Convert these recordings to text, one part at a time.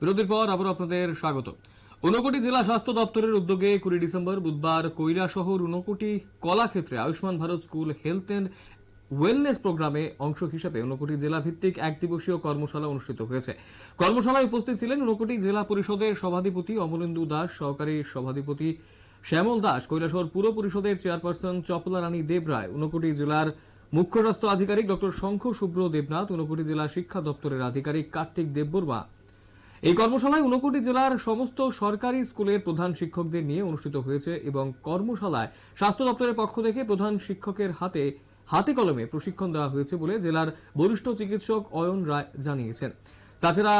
বিরতির পর আবার আপনাদের স্বাগত। ঊনকোটি জেলা স্বাস্থ্য দপ্তরের উদ্যোগে কুড়ি ডিসেম্বর বুধবার Kailashahar Unakoti কলাক্ষেত্রে Ayushman Bharat school health and wellness প্রোগ্রামে অংশ হিসেবে ঊনকোটি জেলা ভিত্তিক এক দিবসীয় কর্মশালা অনুষ্ঠিত হয়েছে। কর্মশালায় উপস্থিত ছিলেন ঊনকোটি জেলা পরিষদের সভাধিপতি অমলেন্দু দাস, সহকারী সভাধিপতি শ্যামল দাস, কৈলাসহর পুর পরিষদের চেয়ারপারসন চপলা রানী দেবরায় ঊনকোটি জেলার মুখ্য স্বাস্থ্য আধিকারিক ডক্টর শঙ্খ শুভ্র দেবনাথ ঊনকোটি জেলা শিক্ষা দপ্তরের আধিকারিক কার্তিক দেববর্মা এই কর্মশালায় ঊনকোটি জেলার সমস্ত সরকারি স্কুলের প্রধান শিক্ষকদের নিয়ে অনুষ্ঠিত হয়েছে এবং কর্মশালায় স্বাস্থ্য দপ্তরের পক্ষ থেকে প্রধান শিক্ষকের হাতে হাতে কলমে প্রশিক্ষণ দেওয়া হয়েছে বলে জেলার বরিষ্ঠ চিকিৎসক অয়ন রায় জানিয়েছেন। তাছাড়া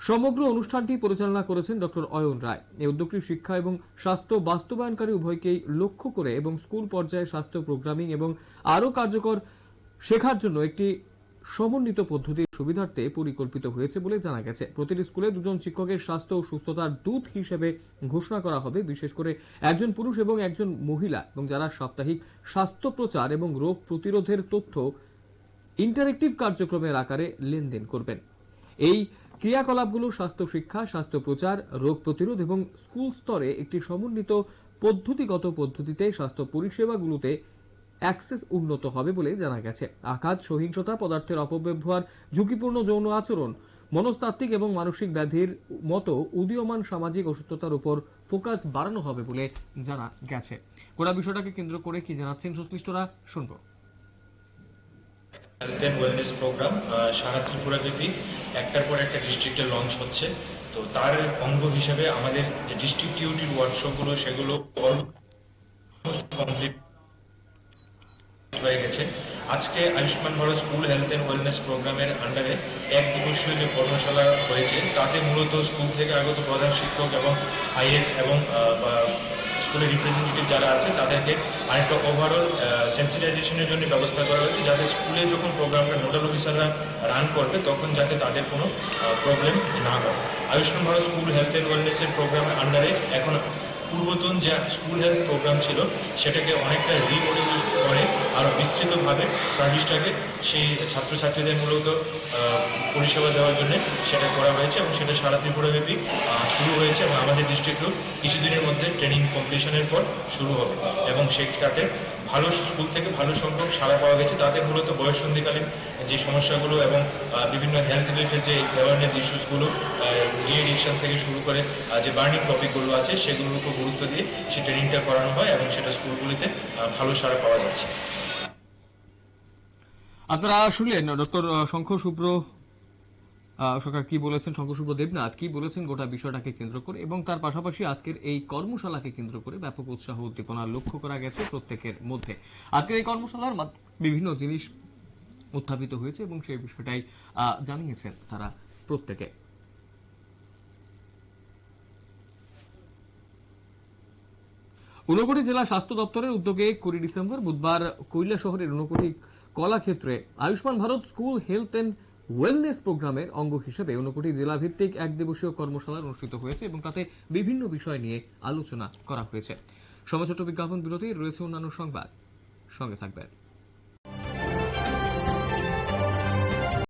সমগ্র অনুষ্ঠানটি পরিচালনা করেছেন ডক্টর অয়ন রায়। এই উদ্যোগটি শিক্ষা এবং স্বাস্থ্য বাস্তবায়নকারী উভয়কেই লক্ষ্য করে এবং স্কুল পর্যায়ে স্বাস্থ্য প্রোগ্রামিং এবং আরও কার্যকর শেখার জন্য একটি সমন্বিত পদ্ধতির সুবিধার্থে পরিকল্পিত হয়েছে বলে জানা গেছে। প্রতিটি স্কুলে দুজন শিক্ষকের স্বাস্থ্য ও সুস্থতার দূত হিসেবে ঘোষণা করা হবে। বিশেষ করে একজন পুরুষ এবং একজন মহিলা এবং যারা সাপ্তাহিক স্বাস্থ্য প্রচার এবং রোগ প্রতিরোধের তথ্য ইন্টারেক্টিভ কার্যক্রমের আকারে লেনদেন করবেন। এই ক্রিয়াকলাপগুলো স্বাস্থ্য শিক্ষা, স্বাস্থ্য প্রচার, রোগ প্রতিরোধ এবং স্কুল স্তরে একটি সমন্বিত পদ্ধতিগত পদ্ধতিতে স্বাস্থ্য পরিষেবাগুলোতে অ্যাক্সেস উন্নত হবে বলে জানা গেছে। আঘাত, সহিংসতা, পদার্থের অপব্যবহার, ঝুঁকিপূর্ণ যৌন আচরণ, মনস্তাত্ত্বিক এবং মানসিক ব্যাধির মতো উদীয়মান সামাজিক অসুস্থতার উপর ফোকাস বাড়ানো হবে বলে জানা গেছে। গোটা বিষয়টাকে কেন্দ্র করে কি জানাচ্ছেন সংশ্লিষ্টরা, শুনব। হেলথ অ্যান্ড ওয়েলনেস প্রোগ্রাম সারা একটার পর একটা ডিস্ট্রিক্টে লঞ্চ হচ্ছে। তো তার অঙ্গ হিসেবে আমাদের যে ডিস্ট্রিক্ট ওয়ার্কশপগুলো সেগুলো কমপ্লিট হয়ে গেছে আজকে Ayushman Bharat school health and wellness প্রোগ্রামের আন্ডারে এক দিবসীয় যে কর্মশালা হয়েছে, তাতে মূলত স্কুল থেকে আগত প্রধান শিক্ষক এবং আইএস এবং স্কুলের রিপ্রেজেন্টেটিভ যারা আছে, তাদেরকে আরেকটা ওভারঅল সেন্সিটাইজেশনের জন্য ব্যবস্থা করা হয়েছে, যাতে স্কুলে যখন প্রোগ্রামটা নোডাল অফিসাররা রান করবে, তখন যাতে তাদের কোনো প্রবলেম না হয়। Ayushman Bharat school health and ওয়েলনেসের প্রোগ্রামের আন্ডারে এখন পূর্বতন যে স্কুল প্রোগ্রাম ছিল, সেটাকে অনেকটা রিমডেল করে আরও বিস্তৃতভাবে সার্ভিসটাকে সেই ছাত্রছাত্রীদের মূলত পরিষেবা দেওয়ার জন্য সেটা করা হয়েছে এবং সেটা সারা ত্রিপুরাব্যাপী শুরু হয়েছে এবং আমাদের ডিস্ট্রিক্টেও কিছুদিনের মধ্যে ট্রেনিং কমপ্লিশনের পর শুরু হবে এবং সেটাতে ভালো স্কুল থেকে ভালো সংখ্যক সাড়া পাওয়া গেছে। তাদের মূলত বয়সন্ধিকালীন যে সমস্যাগুলো এবং বিভিন্ন হেলথ রিলেটেড যে অ্যাওয়ারনেস ইস্যুসগুলো রিএডিকশন থেকে শুরু করে যে বার্নিং টপিকগুলো আছে, সেগুলোর উপর গুরুত্ব দিয়ে সে ট্রেনিংটা করানো হয় এবং সেটা স্কুলগুলিতে ভালো সাড়া পাওয়া যাচ্ছে। আপনারা শুনলেন ডক্টর শঙ্খ শুভ্র সরকার কি বলেছেন? শঙ্খ শুভ্র দেবনাথ কি বলেছেন? গোটা বিষয়টাকে কেন্দ্র করে এবং তার পাশাপাশি আজকের এই কর্মশালাকে কেন্দ্র করে ব্যাপক উৎসাহ উদ্দীপনা লক্ষ্য করা গেছে প্রত্যেকের মধ্যে। আজকের এই কর্মশালার বিভিন্ন জিনিস উত্থাপিত হয়েছে এবং সেই বিষয়টাই জানিয়েছেন তারা প্রত্যেকে। ঊনকোটি জেলা স্বাস্থ্য দপ্তরের উদ্যোগে কুড়ি ডিসেম্বর বুধবার কৈলা শহরের Unakoti কলাক্ষেত্রে Ayushman Bharat school health and wellness প্রোগ্রামের অঙ্গ হিসেবে ঊনকোটি জেলা ভিত্তিক এক দিবসীয় কর্মশালা অনুষ্ঠিত হয়েছে এবং তাতে বিভিন্ন বিষয় নিয়ে আলোচনা করা হয়েছে। সমাজ ছোট বিজ্ঞাপন বিরতি রয়েছে অন্যান্য সংবাদ। সঙ্গে থাকবেন।